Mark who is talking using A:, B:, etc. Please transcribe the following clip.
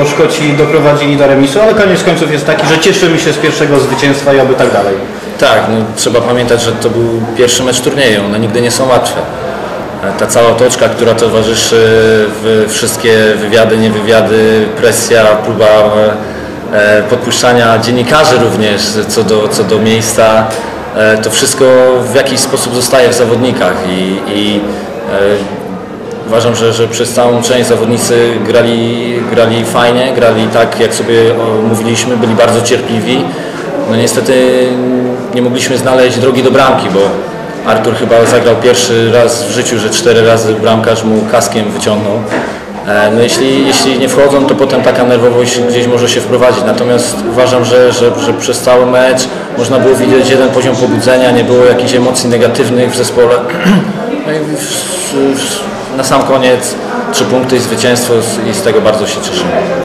A: Szkoci doprowadzili do remisu, ale koniec końców jest taki, że cieszymy się z pierwszego zwycięstwa i oby tak dalej.
B: Tak, no, trzeba pamiętać, że to był pierwszy mecz turnieju, one nigdy nie są łatwe. E, Ta cała otoczka, która towarzyszy, w wszystkie wywiady, niewywiady, presja, próba e, podpuszczania dziennikarzy również co do, co do miejsca, e, to wszystko w jakiś sposób zostaje w zawodnikach i, i e, Uważam, że, że przez całą część zawodnicy grali, grali fajnie, grali tak jak sobie mówiliśmy, byli bardzo cierpliwi. No niestety nie mogliśmy znaleźć drogi do bramki, bo Artur chyba zagrał pierwszy raz w życiu, że cztery razy bramkarz mu kaskiem wyciągnął. E, No jeśli, jeśli nie wchodzą, to potem taka nerwowość gdzieś może się wprowadzić. Natomiast uważam, że, że, że przez cały mecz można było widzieć jeden poziom pobudzenia, nie było jakichś emocji negatywnych w zespole. No i na sam koniec trzy punkty i zwycięstwo i z tego bardzo się cieszymy.